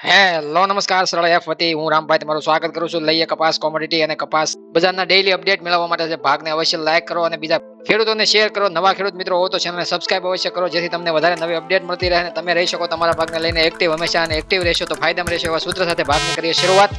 Hello નમસ્કાર, સરળ F વતી. હું રામભાઈ, તમારું સ્વાગત કરું છું. લઈએ કપાસ કોમોડિટી અને કપાસ બજારના ડેઈલી અપડેટ મેળવવા માટે છે ભાગને અવશ્ય લાઈક કરો અને બીજા ખેડૂતોને શેર કરો. નવા ખેડૂત મિત્રો હો તો ચેનલને સબસ્ક્રાઇબ અવશ્ય કરો. જેથી તમને વધારે નવી અપડેટ મળતી રહે અને તમે રહી શકો તમારા ભાગને લઈને એક્ટિવ હંમેશા અને એક્ટિવ રહેશો તો ફાયદામાં રહેશો એવા સૂત્ર સાથે ભાગની કરીએ શરૂઆત.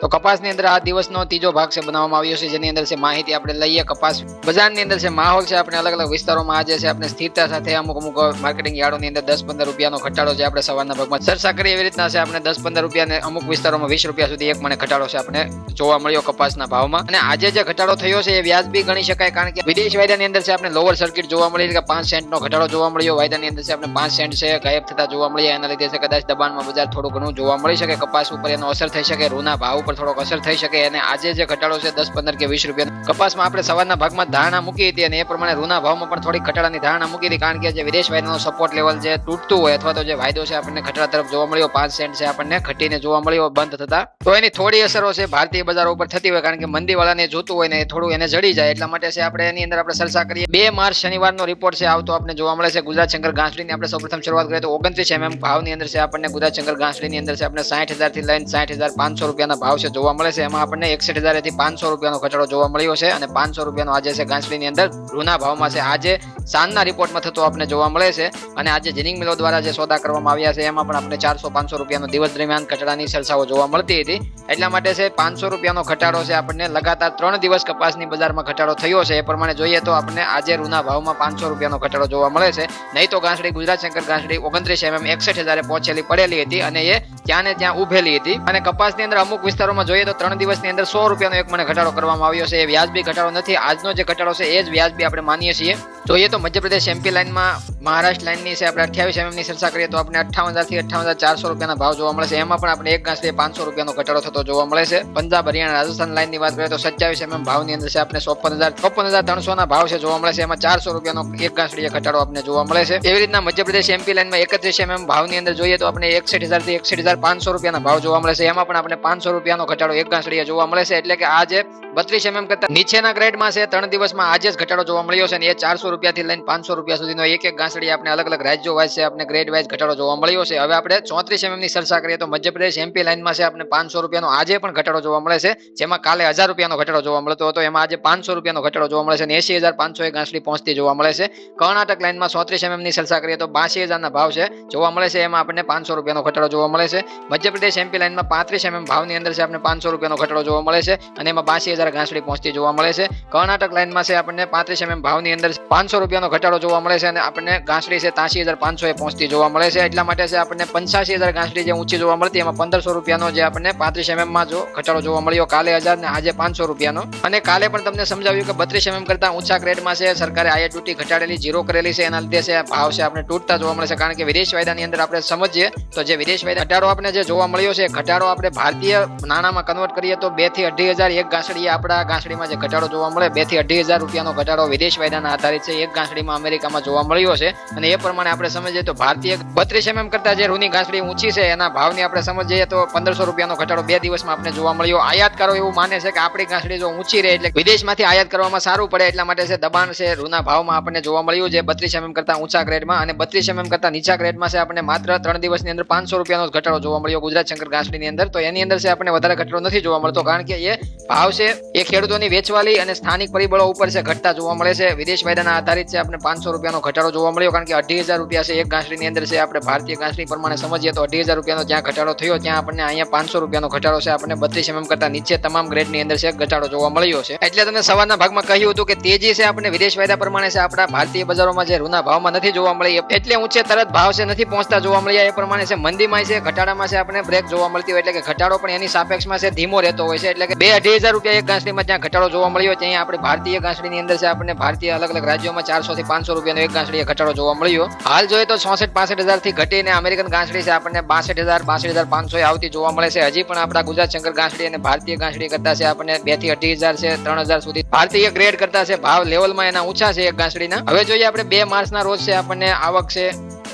તો કપાસની અંદર આ દિવસનો ત્રીજો ભાગ છે બનાવવામાં આવ્યો છે, જેની અંદર છે માહિતી આપણે લઈએ. કપાસ બજારની અંદર છે માહોલ છે, આપણે અલગ અલગ વિસ્તારોમાં આજે છે આપણે સ્થિરતા સાથે અમુક અમુક માર્કેટિંગ યાર્ડોની અંદર દસ પંદર રૂપિયાનો ઘટાડો છે આપણે સવારના ભાગમાં ચર્ચા કરી એવી રીતના છે આપણે દસ પંદર રૂપિયાને અમુક વિસ્તારોમાં વીસ રૂપિયા સુધી એક મને ઘટાડો છે આપણે જોવા મળ્યો કપાસના ભાવમાં. અને આજે જે ઘટાડો થયો છે એ વ્યાજબી ગણી શકાય, કારણ કે વિદેશ વાયદાની અંદર છે આપણે લોવર સર્કિટ જોવા મળી કે પાંચ સેન્ટનો ઘટાડો જોવા મળ્યો. વાયદાની અંદર છે આપણે પાંચ સેન્ટ છે ગાયબ થતા જોવા મળ્યા. એના લીધે છે કદાચ દબાણમાં બજાર થોડું ઘણું જોવા મળી શકે, કપાસ ઉપર એનો અસર થઈ શકે, રૂના ભાવ ઉપર થોડોક અસર થઈ શકે અને આજે જે ઘટાડો છે દસ, પંદર કે વીસ રૂપિયા કપાસમાં આપણે સવારના ભાગમાં ધારણા મૂકી હતી અને એ પ્રમાણે રૂના ભાવમાં પણ થોડી ઘટાડાની ધારણા મૂકી હતી કારણ કે જે વિદેશ વાયદાનો સપોર્ટ લેવલ જે તૂટતું હોય અથવા તો જે વાયદો છે આપણને ઘટાડા તરફ જોવા મળ્યો, પાંચ સેન્ટ છે આપણને ઘટીને જોવા મળ્યો, બંધ થતા. તો એની થોડી અસરો છે ભારતીય બજારો ઉપર થતી હોય કારણ કે મંદીવાળાને જોતું હોય ને થોડું એને જડી જાય એટલા માટે છે આપણે એની અંદર આપણે ચર્ચા કરીએ. બે માર્ચ શનિવારનો રિપોર્ટ છે, આવતો આપણે જોવા મળે છે ગુજરાત શંકર ઘાસડીની આપણે સૌપ્રથમ શરૂઆત કરીએ તો ઓગણત્રીસ એમએમ ભાવની અંદર છે આપણને ગુજરાત શંકર ઘાસડીની અંદર છે આપણે સાઠ હજારથી લઈને સાઠ હજાર પાંચસો રૂપિયાના ભાવ છે જોવા મળે છે. એમાં આપણને એકસઠ હજારથી પાંચસો રૂપિયાનો ઘટાડો જોવા મળ્યો છે અને પાંચસો રૂપિયાનો આજે છે ઘાસડીની અંદર રૂના ભાવમાં છે. આજે સાંજના રિપોર્ટમાં થતો આપણે જોવા મળે છે અને આજે જીનિંગ મિલો દ્વારા જે સોદા કરવામાં આવ્યા છે, એમાં પણ આપણે ચારસો પાંચસો રૂપિયાનો દિવસ દરમિયાન ઘટાડાની સરસાઓ જોવા મળતી હતી. એટલા માટે છે, પાંચસો રૂપિયાનો ઘટાડો છે આપણને લગાતાર ત્રણ દિવસ કપાસની બજારમાં ઘટાડો થયો છે. એ પ્રમાણે જોઈએ તો આપણને આજે રૂના ભાવમાં પાંચસો રૂપિયાનો ઘટાડો જોવા મળે છે. નહીં તો ઘાસડી ગુજરાત શંકર ઘાસડી ઓગણત્રીસ એમએમ એકસઠ હજારે પહોંચેલી પડેલી હતી અને એ ત્યાં ને ત્યાં ઉભેલી હતી. અને કપાસની અંદર અમુક વિસ્તારોમાં જોઈએ તો ત્રણ દિવસની અંદર સો રૂપિયાનો એક મને ઘટાડો કરવામાં આવ્યો છે. એ વ્યાજબી ઘટાડો નથી. આજનો જે ઘટાડો છે, એ જ વ્યાજબી આપણે માનીએ છીએ. જોઈએ તો મધ્યપ્રદેશ એમપી લાઇનમાં, મહારાષ્ટ્ર લાઇનની છે, આપણે અઠ્યાવીસ એમએમની ચર્ચા કરીએ તો આપણે અઠ્ઠાવન હજારથી અઠાવન હજાર ચારસો રૂપિયાના ભાવ જોવા મળે છે. એમાં પણ આપણે એક ગાંસડીએ પાંચસો રૂપિયાનો ઘટાડો થતો જોવા મળે છે. પંજાબ, હરિયાણા, રાજસ્થાન લાઇનની વાત કરીએ તો સત્યાવીસ એમએમ ભાવની અંદર છે આપણે ચોપન હજાર ચોપન હજાર ત્રણસોના ભાવ છે જોવા મળે છે. એમાં ચારસો રૂપિયાનો એક ગાંસડીએ ઘટાડો આપણે જોવા મળે છે. એવી રીતના મધ્યપ્રદેશ એમપી લાઇનમાં એકત્રીસ એમએમ ભાવની અંદર જોઈએ તો આપણે એકસઠ હજારથી એકસઠ હજાર પાંચસો રૂપિયાના ભાવ જોવા મળે છે. એમાં પણ આપણે પાંચસો રૂપિયાનો ઘટાડો એક ઘાસડીએ જોવા મળે છે. એટલે કે આજે બત્રીસ એમએમ કરતા નીચેના ગ્રેડમાં છે, ત્રણ દિવસમાં આજે જ ઘટાડો જોવા મળ્યો છે એ ચારસો રૂપિયાથી લઈને પાંચસો રૂપિયા સુધીનો એક એક ઘાસડી આપણે અલગ અલગ રાજ્યો વાઇઝ છે, આપણે ગ્રેડ વાઇઝ ઘટાડો જોવા મળ્યો છે. હવે આપણે ચોત્રીસ એમએમની ચર્ચા કરીએ તો મધ્યપ્રદેશ એમપી લાઇનમાં છે, આપણે પાંચસો રૂપિયાનો આજે પણ ઘટાડો જોવા મળે છે, જેમાં કાલે હજાર રૂપિયાનો ઘટાડો જોવા મળતો હતો. એમાં આજે પાંચસો રૂપિયાનો ઘટાડો જોવા મળે છે અને એસી હજાર પાંચસો એક ગાંસડી પહોંચતી જોવા મળે છે. કર્ણાટક લાઇનમાં ચોત્રીસ એમએમની ચર્ચા કરીએ તો બાસી હજારના ભાવ છે, જોવા મળે છે. એમાં આપણને પાંચસો રૂપિયાનો ઘટાડો જોવા મળે છે. મધ્યપ્રદેશ એમપી લાઇનમાં પાંત્રીસ એમએમ ભાવની અંદર છે આપણે પાંચસો રૂપિયાનો ઘટાડો જોવા મળે છે અને એમાં બાસી હજાર ઘાસડી પહોંચતી જોવા મળે છે. કર્ણાટક લાઇનમાં છે આપણને પાંત્રીસ એમએમ ભાવની અંદર પાંચસો રૂપિયાનો ઘટાડો જોવા મળે છે અને આપણને ઘાસડી છે ત્યાંસી હજાર પાંચસો એ પહોંચતી જોવા મળે છે. એટલા માટે છે આપણને પંચ્યાસી હજાર ઘાસડી જે ઊંચી જોવા મળતી એમાં પંદરસો રૂપિયાનો જે આપણને પાંત્રીસ એમએમમાં જો ઘટાડો જોવા મળ્યો કાલે હજાર ને આજે પાંચસો રૂપિયાનો. અને કાલે પણ તમને સમજાવ્યું કે બત્રીસ એમએમ કરતા ઊંચા ગ્રેડમાં છે. સરકારે આયા ડ્યુટી ઘટાડેલી જીરો કરેલી છે. એના લીધે છે ભાવ છે આપણે તૂટતા જોવા મળે છે. કારણ કે વિદેશ વાયદાની અંદર આપણે સમજીએ તો જે વિદેશ વાયદા ઘટાડો આપણે જે જોવા મળ્યો છે, ઘટાડો આપણે ભારતીય નાણાંમાં કન્વર્ટ કરીએ તો બેથી અઢી હજાર એક ગાંસડીએ આપણા ગાંસડીમાં જે ઘટાડો જોવા મળે, બેથી અઢી હજાર રૂપિયાનો ઘટાડો વિદેશ વાયદાના આધારિત છે, એક ગાંસડીમાં અમેરિકામાં જોવા મળ્યો છે. અને એ પ્રમાણે આપણે સમજીએ તો ભારતીય બત્રીસ એમએમ કરતા જે રૂની ગાંસડી ઊંચી છે, એના ભાવની આપણે સમજીએ તો પંદરસો રૂપિયાનો ઘટાડો બે દિવસમાં આપણે જોવા મળ્યો. આયાતકારો એવું માને છે કે આપણી ગાંસડી જો ઊંચી રહે એટલે વિદેશમાંથી આયાત કરવામાં સારું પડે એટલા માટે છે, દબાણ છે, રૂના ભાવમાં આપણને જોવા મળ્યું જે બત્રીસ એમએમ કરતા ઊંચા ગ્રેડમાં અને બત્રીસ એમએમ કરતા નીચા ગ્રેડમાં છે આપણે માત્ર ત્રણ દિવસની અંદર પાંચસો રૂપિયાનો ઘટાડો જોવા મળ્યો ગુજરાત શંકરની અંદર, તો એની અંદર છે આપણને વધારે ઘટાડો નથી જોવા મળતો, કારણ કે એ ભાવ છે, એ ખેડૂતોની વેચવાલી અને સ્થાનિક પરિબળો ઉપર છે, ઘટતા જોવા મળે છે. વિદેશ વાયદાના આધારિત છે, આપણે પાંચસો રૂપિયાનો ઘટાડો જોવા મળ્યો, કારણ કે અઢી હજાર રૂપિયા છે, એક ગાંસડીની અંદર છે, આપણે ભારતીય ઘાસડી પ્રમાણે સમજીએ તો અઢી હજાર રૂપિયાનો જ્યાં ઘટાડો થયો, ત્યાં આપણને અહીંયા પાંચસો રૂપિયાનો ઘટાડો છે, આપણને બત્રીસ એમએમ કરતા નીચે તમામ ગ્રેડની અંદર છે, ઘટાડો જોવા મળ્યો છે. એટલે તમને સવારના ભાગમાં કહ્યું હતું કે તેજી છે આપણે વિદેશ વાયદા પ્રમાણે છે, આપણા ભારતીય બજારોમાં જે રૂના ભાવમાં નથી જોવા મળી, એટલે ઊંચે તરત ભાવ છે, નથી પહોંચતા જોવા મળ્યા, એ પ્રમાણે છે, મંદીમાં છે ઘટાડામાં છે આપણે બ્રેક જોવા મળતી હોય એટલે કે ઘટાડો પણ એની સાપેક્ષમાં છે, ધીમો રહેતો હોય છે. એટલે કે બે અઢી હજાર રૂપિયા એક ગાંસડીમાં જ્યાં ઘટાડો જોવા મળ્યો, ત્યાં આપણે ભારતીય ગાંસડીની અંદર છે, આપણને ભારતીય અલગ અલગ રાજ્યોમાં ચારસો થી પાંચસો રૂપિયાનો એક ગાંસડીએ ઘટાડો જોવા મળ્યો. હાલ જોઈએ તો ચોસઠ પાસઠ હજારથી ઘટીને અમેરિકન ગાંસડી છે, આપણને બાસઠ હજાર બાસઠ હજાર પાંચસો આવતી જોવા મળે છે. હજી પણ આપણા ગુજરાત શંકર ગાંસડી અને ભારતીય ગાંસડી કરતા છે, આપણને બેથી અઢી હજાર છે, ત્રણ હજાર સુધી ભારતીય ગ્રેડ કરતા છે. ભાવ લેવલમાં એના ઊંચા છે એક ગાંસડીના હવે જોઈએ આપણે બે માર્ચના રોજ છે, આપણને આવક છે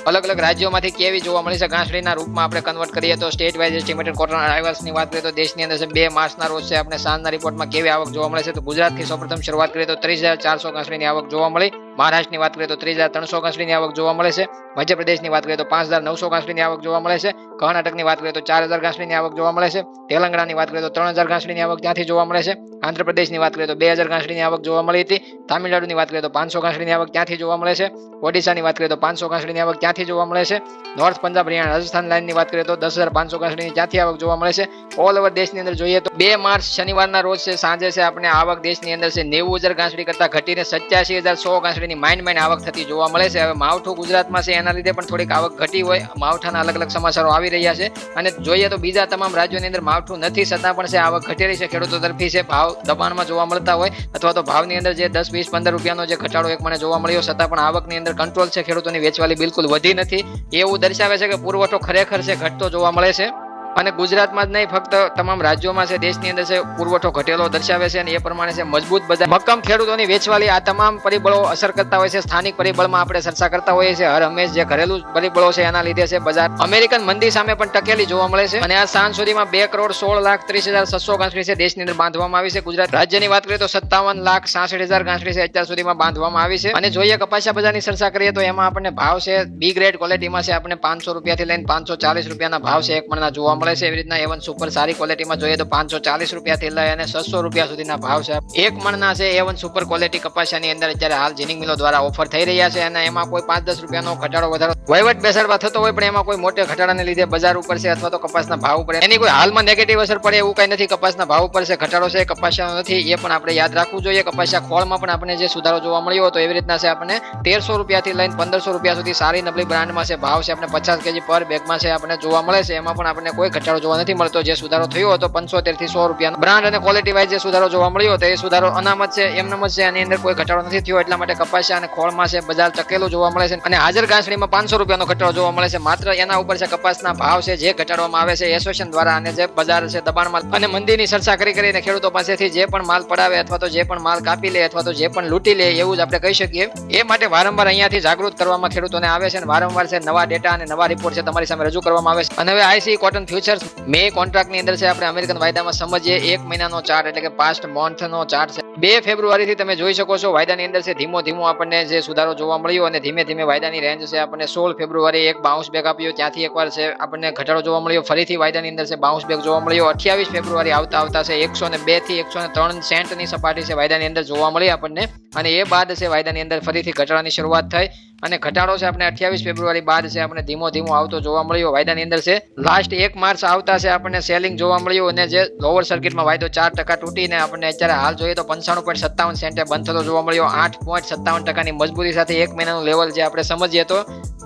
અલગ અલગ રાજ્યોમાંથી કેવી જોવા મળી છે? ઘાસડીના રૂપમાં આપણે કન્વર્ટ કરીએ તો સ્ટેટ વાઇઝ એસ્ટિમેટેડ કોટન અરાઇવલ્સની વાત કરીએ તો દેશની અંદર બે માર્ચના રોજ છે. આપણે સાંજના રિપોર્ટમાં કેવી આવક જોવા મળે છે? તો ગુજરાતથી સૌપ્રથમ શરૂઆત કરીએ તો ત્રીસ હજાર ચારસો ઘાસડીની આવક જોવા મળી. મહારાષ્ટ્રની વાત કરીએ તો ત્રીસ હજાર ત્રણસો કાંસળીની આવક જોવા મળે છે. મધ્યપ્રદેશની વાત કરીએ તો પાંચ હજાર નવસો કાંસળીની આવક જોવા મળે છે. કર્ણાટકની વાત કરીએ તો ચાર હજાર કાંસળીની આવક જોવા મળે છે. તેલંગાણાની વાત કરીએ તો ત્રણ હજાર કાંસળીની આવક ત્યાંથી જોવા મળે છે. આંધ્રપ્રદેશની વાત કરીએ તો બે હજાર કાંસળીની આવક જોવા મળી હતી. તામિલનાડુની વાત કરીએ તો પાંચસો કાંસળીની આવક ત્યાંથી જોવા મળે છે. ઓડિશાની વાત કરીએ તો પાંચસો કાંસળીની આવક ત્યાંથી જોવા મળે છે. નોર્થ પંજાબ, હરિયાણા, રાજસ્થાન લાઇનની વાત કરીએ તો દસ હજાર પાંચસો કાંસળીની ત્યાંથી આવક જોવા મળે છે. ઓલ ઓવર દેશની અંદર જોઈએ તો બે માર્ચ શનિવારના રોજ છે, સાંજે છે, આપણે આવક દેશની અંદર છે, નેવું હજાર કાંસળી કરતા ઘટીને સત્યાસી હજાર સો કાંસળીની માઇન્ડ માઇન્ડ આવક થતી જોવા મળે છે. હવે માવઠું ગુજરાતમાં છે, એના લીધે પણ થોડીક આવક ઘટી હોય. માવઠાના અલગ અલગ સમાચારો આવી રહ્યા છે. અને જોઈએ તો બીજા તમામ રાજ્યોની અંદર માવઠું નથી, છતાં પણ છે, આવક ઘટી રહી છે. ખેડૂતો તરફી છે, ભાવ દબાણમાં જોવા મળતા હોય. અથવા તો ભાવની અંદર જે દસ, વીસ, પંદર રૂપિયાનો જે ઘટાડો એક મને જોવા મળ્યો, છતાં પણ આવકની અંદર કંટ્રોલ છે. ખેડૂતોની વેચવાલી બિલકુલ વધી નથી. એવું દર્શાવે છે કે પુરવઠો ખરેખર છે, ઘટતો જોવા મળે છે. અને ગુજરાતમાં જ નહીં, ફક્ત તમામ રાજ્યોમાં છે, દેશની અંદર છે, પુરવઠો ઘટેલો દર્શાવે છે અને એ પ્રમાણે છે, મજબૂત બજાર મક્કમ ખેડૂતોની વેચવાલી આ તમામ પરિબળો અસર કરતા હોય છે, સ્થાનિક પરિબળમાં આપણે ચર્ચા કરતા હોઈએ છીએ. હર હંમેશ જે ઘરેલું પરિબળો છે, એના લીધે છે, બજાર અમેરિકન મંદી સામે પણ ટકેલી જોવા મળે છે. અને આ સાંજ સુધીમાં બે કરોડ સોળ લાખ ત્રીસ હજાર છસો ગાંસડી છે, દેશની અંદર બાંધવામાં આવી છે. ગુજરાત રાજ્યની વાત કરીએ તો સત્તાવન લાખ સાસઠ હજાર ગાંસડી છે, અત્યાર સુધીમાં બાંધવામાં આવી છે. અને જોઈએ કપાસિયા બજારની ચર્ચા કરીએ તો એમાં આપણને ભાવ છે બી ગ્રેડ ક્વોલિટીમાં છે આપણે પાંચસો રૂપિયાથી લઈને પાંચસો ચાલીસ રૂપિયાના ભાવ છે, એક મણના જોવા મળે છે એવી રીતના એવન સુપર સારી ક્વોલિટીમાં જોઈએ તો પાંચસો ચાલીસ રૂપિયાથી લઈ અને છસો રૂપિયા સુધીના ભાવ છે. એક મણના છે એવન સુપર ક્વોલિટી કપાસિયાની અંદર અત્યારે હાલ જીનિંગ મિલો દ્વારા ઓફર થઈ રહ્યા છે અને એમાં કોઈ પાંચ દસ રૂપિયાનો ઘટાડો વધારો વહીવટ બેસાડવા થતો હોય પણ એમાં કોઈ મોટે ઘટાડાને લીધે બજાર ઉપર છે અથવા તો કપાસના ભાવ ઉપર એની કોઈ હાલમાં નેગેટિવ અસર પડે એવું કઈ નથી. કપાસના ભાવ ઉપર છે, ઘટાડો છે, કપાસિયાનો નથી, એ પણ આપણે યાદ રાખવું જોઈએ. કપાસિયા ખોળમાં પણ આપણે જે સુધારો જોવા મળ્યો હતો એવી રીતના છે આપણે તેરસો રૂપિયાથી લઈને પંદરસો રૂપિયા સુધી સારી નબળી બ્રાન્ડમાં છે. ભાવ છે આપણે પચાસ કેજી પર બેગમાં છે, આપણને જોવા મળે છે. એમાં પણ આપણને કોઈ ઘટાડો જોવા નથી મળતો. જે સુધારો થયો હતો પંચોતેરથી સો રૂપિયા બ્રાન્ડ અને ક્વોલિટી વાઇઝ જે સુધારો જોવા મળ્યો એ સુધારો અનામત છે, એમનામ છે. એની અંદર કોઈ ઘટાડો નથી થયો, એટલા માટે કપાસિયા અને ખોળમાં છે, બજાર ચકેલો જોવા મળે છે. અને હાજર ઘાસડીમાં પાંચસો રૂપિયાનો ઘટાડો જોવા મળે છે. માત્ર એના ઉપર છે કપાસના ભાવ છે, જે ઘટાડવામાં આવે છે એસોસિએશન દ્વારા અને જે બજાર છે દબાણમાં અને મંદીની ચર્ચા કરી કરીને ખેડૂતો પાસેથી જે પણ માલ પડાવે અથવા તો જે પણ માલ કાપી લે અથવા તો જે પણ લૂંટી લે, એવું જ આપણે કહી શકીએ. એ માટે વારંવાર અહીંયાથી જાગૃત કરવામાં ખેડૂતોને આવે છે અને વારંવાર છે નવા ડેટા અને નવા રિપોર્ટ છે તમારી સામે રજૂ કરવામાં આવે છે. અને હવે આઈસી કોટન ફ્યુચર્સ મે કોન્ટ્રાક્ટની અંદર છે, આપણે અમેરિકન વાયદામાં સમજીએ, એક મહિનાનો ચાર્ટ એટલે કે પાસ્ટ મંથનો ચાર્ટ છે. બે ફેબ્રુઆરીથી તમે જોઈ શકો છો, વાયદાની અંદર છે, ધીમો ધીમો આપણને જે સુધારો જોવા મળ્યો અને ધીમે ધીમે વાયદાની રેન્જ છે, આપણને સોળ ફેબ્રુઆરી એક બાઉન્સ બેક આપ્યો, ત્યાંથી એકવાર છે, આપણને ઘટાડો જોવા મળ્યો, ફરીથી વાયદાની અંદર છે બાઉન્સ બેક જોવા મળ્યો. અઠ્યાવીસ ફેબ્રુઆરી આવતા આવતા છે, એકસો ને બેથી એકસો ને ત્રણ સેન્ટની સપાટી છે, વાયદાની અંદર જોવા મળી આપણને. અને એ બાદ છે, વાયદાની અંદર ફરીથી ઘટાડાની શરૂઆત થઈ. અને ઘટાડો છે આપણે અઠ્યાવીસ ફેબ્રુઆરી બાદ છે, આપણે ધીમો ધીમો આવતો જોવા મળ્યો, વાયદાની અંદર છે. લાસ્ટ એક માર્ચ આવતા છે, આપણને સેલિંગ જોવા મળ્યું અને જે લોઅર સર્કિટમાં વાયદો ચાર ટકા તૂટીને આપણને અત્યારે હાલ જોઈએ તો પંચાણું પોઈન્ટ સત્તાવન સેન્ટે બંધ થતો જોવા મળ્યો, આઠ પોઈન્ટ સત્તાવન ટકાની મજબૂતી સાથે એક મહિનાનું લેવલ જે આપણે સમજીએ તો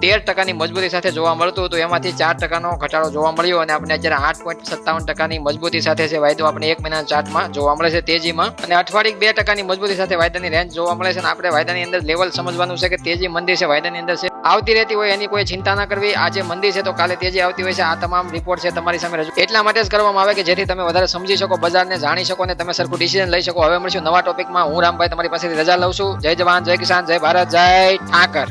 તેર ટકાની મજબૂતી સાથે જોવા મળતું હતું. એમાંથી ચાર ટકાનો ઘટાડો જોવા મળ્યો અને આપણે અત્યારે આઠ પોઈન્ટ સત્તાવન ટકાની મજબૂતી સાથે છે વાયદો આપણે એક મહિનાના ચાર્ટમાં જોવા મળે છે તેજીમાં. અને અઠવાડિયે બે ટકાની મજબૂતી સાથે વાયદાની રેન્જ જોવા મળે છે અને આપણે વાયદાની અંદર લેવલ સમજવાનું છે કે તેજી મંદી છે, વાયદાની અંદર છે. આવતી રહેતી હોય એની કોઈ ચિંતા ના કરવી. આજે મંદી છે તો કાલે તેજી આવતી હોય છે. આ તમામ રિપોર્ટ છે તમારી સામે રજૂ. એટલા માટે જ કરવામાં આવે કે જેથી તમે વધારે સમજી શકો, બજારને જાણી શકો અને તમે સરખું ડિસિઝન લઈ શકો. હવે મળશું નવા ટોપિકમાં હું રામભાઈ તમારી પાસેથી રજા લઉં છું. જય જવાન, જય કિસાન, જય ભારત, જય ઠાકર.